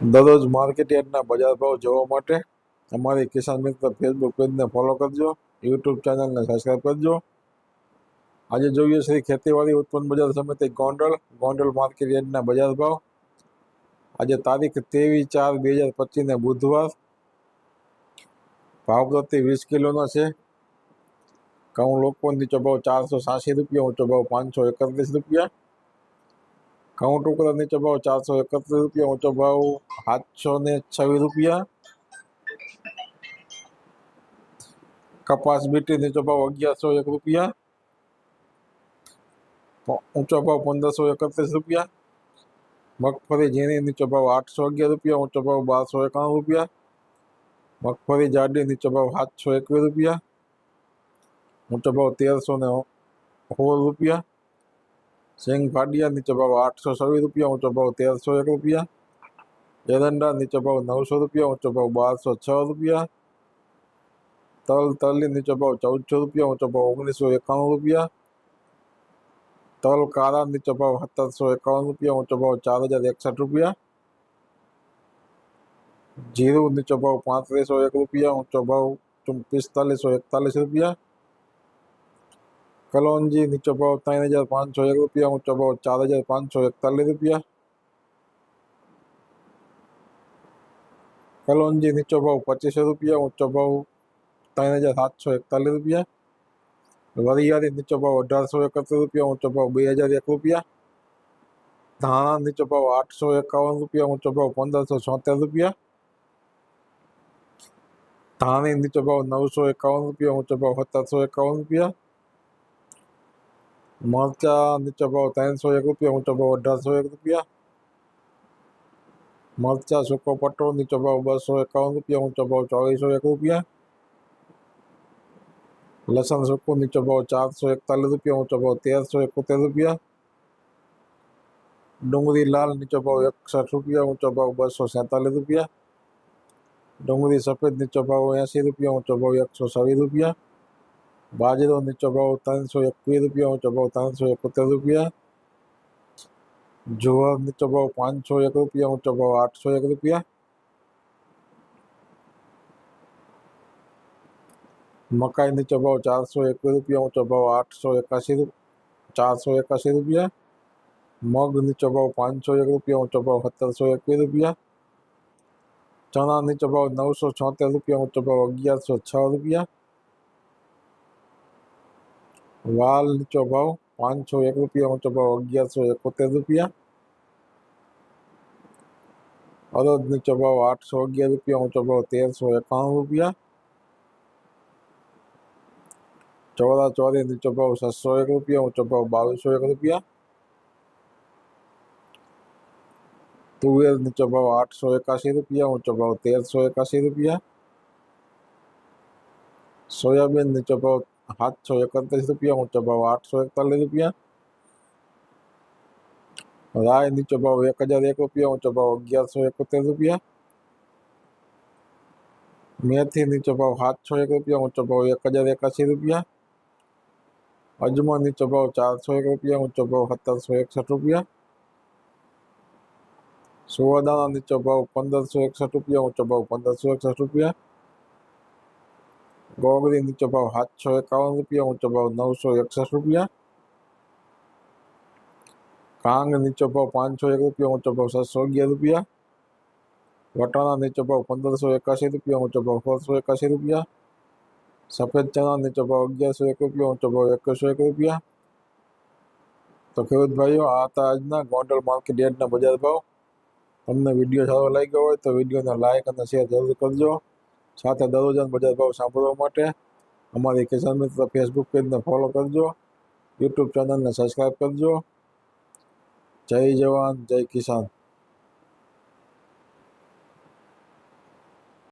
દરરોજ માર્કેટ યાર્ડના બજાર ભાવ જોવા માટે અમારી કિસાન મિત્ર ફેસબુક પેજને ફોલો કરજો યુટ્યુબ ચેનલને સબસ્ક્રાઈબ કરજો. આજે જોઈએ શ્રી ખેતીવાડી ઉત્પન્ન બજાર સમિતિ ગોંડલ ગોંડલ માર્કેટ યાર્ડના બજાર ભાવ. આજે તારીખ ત્રેવીસ ચાર બે હજાર પચીસને બુધવાર. ભાવ પ્રતિ વીસ કિલોનો છે. ઘઉં લોકો નીચો ભાવ ચારસો સાસી રૂપિયા, ઊંચો ભાવ પાંચસો એકત્રીસ રૂપિયા. ઘઉં ટુકડા નીચો ભાવ ચારસો એકત્રીસ રૂપિયા ઊંચો ભાવ સાતસો ને છવ્વીસ રૂપિયા કપાસ બીટી નીચો ભાવ અગિયારસો એક રૂપિયા પ- ઊંચો ભાવ પંદરસો એકત્રીસ રૂપિયા મગફળી ઝીણી નીચો ભાવ આઠસો અગિયાર રૂપિયા ઊંચો ભાવ બારસો એકાણું રૂપિયા મગફળી જાડી નીચો ભાવ સાતસો એકવીસ રૂપિયા ઊંચો ભાવ તેરસો ને સોળ રૂપિયા સિંગ ફાડિયા નીચો ભાવ આઠસો છવ્વીસ રૂપિયા ઊંચો ભાવ તેરસો એક રૂપિયા એરંડા નીચો ભાવ નવસો રૂપિયા ઊંચો ભાવ બારસો છ રૂપિયા તલ તલની નીચો ભાવ ચૌદસો રૂપિયા ઊંચો ભાવ ઓગણીસો એકાણું રૂપિયા તલ કાળા નીચો ભાવ સત્તરસો એકાવન રૂપિયા ઊંચો ભાવ ચાર હજાર એકસઠ રૂપિયા જીરું નીચો ભાવ પાંત્રીસો એક રૂપિયા ઊંચો ભાવ ચુમ- પિસ્તાલીસો એકતાલીસ રૂપિયા કલોંજી નીચો ભાવ ત્રણ હજાર પાંચસો એક રૂપિયા ઊંચો ભાવ ચાર હજાર પાંચસો એકતાલીસ રૂપિયા કલોંજી નીચો ભાવ પચીસો રૂપિયા ઊંચો ભાવ ત્રણ હજાર સાતસો એકતાલીસ રૂપિયા વરિયાળી નીચો ભાવ અઢારસો એકત્રીસ રૂપિયા ઊંચો ભાવ બે હજાર એક રૂપિયા ધાણા નીચો ભાવ આઠસો એકાવન રૂપિયા ઊંચો ભાવ પંદરસો છોતેર રૂપિયા ધાણી નીચો ભાવ નવસો એકાવન રૂપિયા ઊંચો ભાવ સત્તરસો એકાવન રૂપિયા મરચા નીચો ભાવ ત્રણસો એક રૂપિયા ઊંચો ભાવ અઢારસો એક રૂપિયા મરચા સૂકો પટ્ટો નીચો ભાવ બસો એકાવન રૂપિયા ઊંચો ભાવ ચોવીસો એક રૂપિયા લસણ સૂકું નીચો ભાવ ચારસો એકતાલીસ રૂપિયા ઊંચો ભાવ તેરસો એકોતેર રૂપિયા ડુંગળી લાલ નીચો ભાવ એકસઠ રૂપિયા ઊંચો ભાવ બસો સેતાલીસ રૂપિયા ડુંગળી સફેદ નીચો ભાવ એંસી રૂપિયા ઊંચો ભાવ એકસો છવ્વીસ રૂપિયા બાજરો નીચો ભાવ ત્રણસો એકવીસ રૂપિયા ઊંચો ભાવ ત્રણસો એકોતેર રૂપિયા જુવાર નીચો ભાવ પાંચસો એક રૂપિયા ઊંચો ભાવ આઠસો એક રૂપિયા મકાઈ નીચો ભાવ ચારસો એકવીસ રૂપિયા ઊંચો ભાવ આઠસો એકાસી રૂ ચારસો એકાસી રૂપિયા મગ નીચો ભાવ પાંચસો એક રૂપિયા ઊંચો ભાવ સત્તરસો એકવીસ રૂપિયા ચણા નીચો ભાવ નવસો છોતેર રૂપિયા ઊંચો ભાવ અગિયારસો છ રૂપિયા વાલ નીચો ભાવ પાંચસો એક રૂપિયા ઊંચો ભાવ અગિયારસો એકોતેર રૂપિયા અડદ નીચો ભાવ આઠસો અગિયાર રૂપિયા ઊંચો ભાવ તેરસો એકાણું રૂપિયા ચોરા ચોરી નીચો ભાવ છસો એક રૂપિયા ઊંચો ભાવ બાવીસો એક રૂપિયા તુવેર નીચો ભાવ આઠસો એકાસી રૂપિયા ઊંચો ભાવ તેરસો એકાસી રૂપિયા સોયાબીન નીચો ભાવ सात सौ इकतीस रुपया ऊँचा भाव आठ सौ इकतालीस रुपया। राय नीचो भाव एक हज़ार एक रुपया ऊँचा भाव अगियार सौ इकतीस रुपया। मेथी नीचो भाव सात सौ एक रुपया ऊंचो भाव एक हज़ार इक्यासी रुपया। अजमा नीचो भाव चार सौ एक रुपया ऊंचो भाव सत्तर सौ इकसठ रुपया। सोवादाना दाना नीचो भाव पंदर सौ इकसठ रुपया ऊंचो भाव पंद्रह सौ इकसठ रुपया। ગોગડી નીચો ભાવ સાતસો એકાવન રૂપિયા ઊંચો ભાવ નવસો એકસઠ રૂપિયા કાંગ નીચો ભાવ પાંચસો એક રૂપિયા ઊંચો ભાવ છસો અગિયાર રૂપિયા વટાણા નીચો ભાવ પંદરસો એકાસી રૂપિયા ઊંચો ભાવ સોળસો એકાસી રૂપિયા સફેદ ચણા નીચો ભાવ અગિયારસો એક રૂપિયા ઊંચો ભાવ એકસો એક રૂપિયા તો ખેડૂત ભાઈઓ આ હતા આજના ગોંડલ માર્કેટ યાર્ડના બજાર ભાવ તમને વિડીયો સારો લાગ્યો હોય તો વિડીયોને લાઇક અને શેર જરૂર કરજો સાથે દરરોજના બજાર ભાવ સાંભળવા માટે અમારી કિસાન મિત્ર ફેસબુક પેજને ફોલો કરજો યુટ્યુબ ચેનલને સબસ્ક્રાઈબ કરજો જય જવાન જય કિસાન